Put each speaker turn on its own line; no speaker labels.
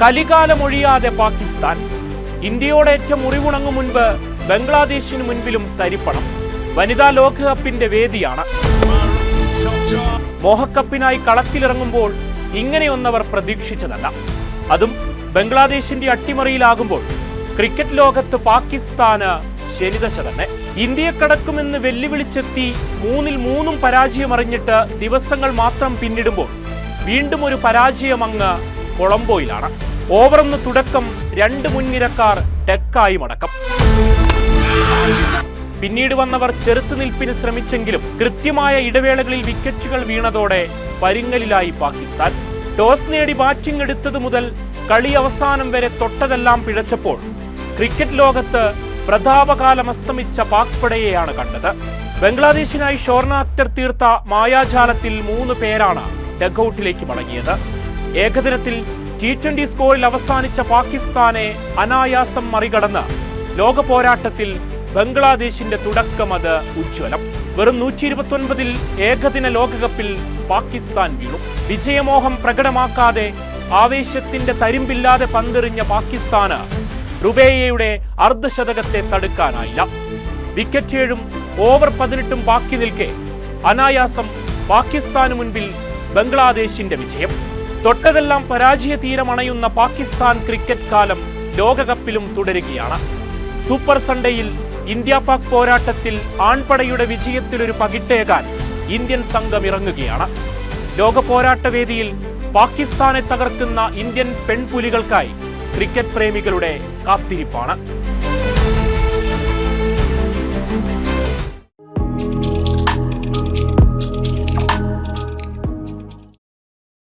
കലികാലമൊഴിയാതെ പാകിസ്ഥാൻ. ഇന്ത്യയോടേറ്റ മുറിവുണങ്ങു മുൻപ് ബംഗ്ലാദേശിന് മുൻപിലും തരിപ്പണം. വനിതാ ലോകകപ്പിന്റെ വേദിയാണ്. മോഹക്കപ്പിനായി കളത്തിലിറങ്ങുമ്പോൾ ഇങ്ങനെയൊന്നവർ പ്രതീക്ഷിച്ചതല്ല. അതും ബംഗ്ലാദേശിന്റെ അട്ടിമറിയിലാകുമ്പോൾ ക്രിക്കറ്റ് ലോകത്ത് പാകിസ്ഥാന് ശനിദശ തന്നെ. ഇന്ത്യയെ കടക്കുമെന്ന് വെല്ലുവിളിച്ചെത്തി മൂന്നിൽ മൂന്നും പരാജയമറിഞ്ഞിട്ട് ദിവസങ്ങൾ മാത്രം പിന്നിടുമ്പോൾ വീണ്ടും ഒരു പരാജയം അങ്ങ് കൊളംബോയിലാണ്. ഓവറൊന്ന് തുടക്കം രണ്ട് മുൻനിരക്കാർ ഡെക്കായി മടക്കം. പിന്നീട് വന്നവർ ചെറുത്തുനിൽപ്പിന് ശ്രമിച്ചെങ്കിലും കൃത്യമായ ഇടവേളകളിൽ വിക്കറ്റുകൾ വീണതോടെ പരിങ്ങലിലായി പാകിസ്ഥാൻ. ടോസ് നേടി ബാറ്റിംഗ് എടുത്തത് മുതൽ കളി അവസാനം വരെ തൊട്ടതെല്ലാം പിഴച്ചപ്പോൾ ക്രിക്കറ്റ് ലോകത്ത് പ്രതാപകാലം അസ്തമിച്ച പാക് പടയെയാണ് കണ്ടത്. ബംഗ്ലാദേശിനായി ഷോർണ അക്തർ തീർത്ത മായാജാലത്തിൽ മൂന്ന് പേരാണ് ഡഗൌട്ടിലേക്ക് മടങ്ങിയത്. ഏകദിനത്തിൽ ടി ട്വന്റി സ്കോറിൽ അവസാനിച്ച പാകിസ്ഥാനെ അനായാസം മറികടന്ന് ലോക പോരാട്ടത്തിൽ ബംഗ്ലാദേശിന്റെ തുടക്കം അത് ഉജ്ജ്വലം. വെറും നൂറ്റി ഇരുപത്തൊൻപതിൽ ഏകദിന ലോകകപ്പിൽ പാകിസ്ഥാൻ വീണു. വിജയമോഹം പ്രകടമാക്കാതെ ആവേശത്തിന്റെ തരിമ്പില്ലാതെ പന്തെറിഞ്ഞ പാകിസ്ഥാന് റുബേയയുടെ അർദ്ധശതകത്തെ തടുക്കാനായില്ല. വിക്കറ്റ് ഏഴും ഓവർ പതിനെട്ടും ബാക്കി നിൽക്കെ അനായാസം പാകിസ്ഥാന് മുൻപിൽ ബംഗ്ലാദേശിന്റെ വിജയം. തൊട്ടതെല്ലാം പരാജയ തീരമണയുന്ന പാകിസ്ഥാൻ ക്രിക്കറ്റ് കാലം ലോകകപ്പിലും തുടരുകയാണ്. സൂപ്പർ സൺഡേയിൽ ഇന്ത്യ പാക് പോരാട്ടത്തിൽ ആൺപടയുടെ വിജയത്തിലൊരു പകിട്ടേകാൻ ഇന്ത്യൻ സംഘം ഇറങ്ങുകയാണ്. ലോക പോരാട്ടവേദിയിൽ പാകിസ്ഥാനെ തകർക്കുന്ന ഇന്ത്യൻ പെൺപുലികൾക്കായി ക്രിക്കറ്റ് പ്രേമികളുടെ കാത്തിരിപ്പാണ്.